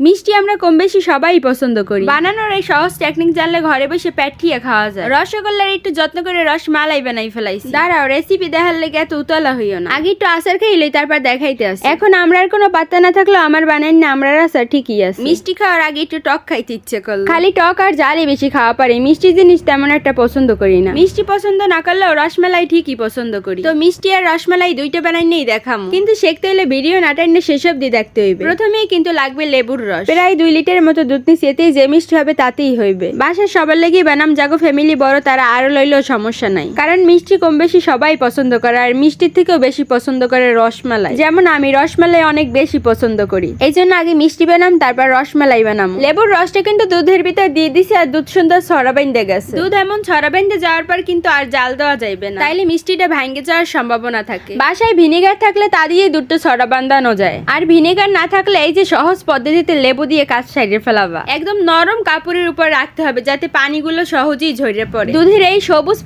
মিষ্টি আমরা কম বেশি সবাই পছন্দ করি। বানানোর এই সহজ টেকনিক জানলে ঘরে বসে পেটিয়ে খাওয়া যায়। রসগোল্লার একটু যত্ন করে রস মালাই বানাই ফেলাইছি। দাঁড়াও রেসিপি দেখার লেগে এত উতলা হইও না। আগে একটু আচার খাইলেই তারপর দেখাইতে আসি। এখন আমরা আর কোনো পাত্তা না থাকলেও আমার বানাই না আমরা আচার ঠিকই আছে। মিষ্টি খাওয়ার আগে একটু টক খাইতে ইচ্ছে করল। খালি টক আর জালই বেশি খাওয়া পারে, মিষ্টি জিনিস তেমন একটা পছন্দ করি না। মিষ্টি পছন্দ না করলেও রসমালাই ঠিকই পছন্দ করি। তো মিষ্টি আর রসমালাই দুইটা বানাই নেই দেখাম। কিন্তু শেখতে হলে ভিডিও নাটাইনে সেসব দিয়ে দেখতে হইবে। প্রথমেই কিন্তু লাগবে লেবুর রস। প্রায় দুই লিটারের মতো দুধ নিছি এতেই যে মিষ্টি হবে তাতেই হইবে। বাসার সবার লেগেই বানাম জাগো ফ্যামিলি বড় তারা আরও লইলেও সমস্যা নাই। কারণ মিষ্টি কম বেশি সবাই পছন্দ করে আর মিষ্টির থেকেও বেশি পছন্দ করে রসমালাই। যেমন আমি রসমালাই অনেক বেশি পছন্দ করি। এই জন্য আগে মিষ্টি বানাম তারপর রসমালাই বানাম। লেবুর রসটা কিন্তু দুধের ভিতর দিয়ে দিছি আর দুধ সুন্দর ছড়াবাইন্দে গেছে। দুধ এমন ছড়াবাইন্দে যাওয়ার পর কিন্তু আর জাল দেওয়া যাইবে না। তাইলে মিষ্টিটা ভাঙ্গে যাওয়ার সম্ভাবনা থাকে। বাসায় ভিনেগার থাকলে তা দিয়ে দুধটা ছড়া বান্ধানো যায়। আর ভিনেগার না থাকলে এই যে সহজ পদ্ধতিতে লেবু দিয়ে কাজ সাইডে ফেলাবা। একদম নরম কাপড়ের উপর রাখতে হবে, যাতে পানিগুলো সহজেই ঝরে পড়ে। দুধের এই সবুজ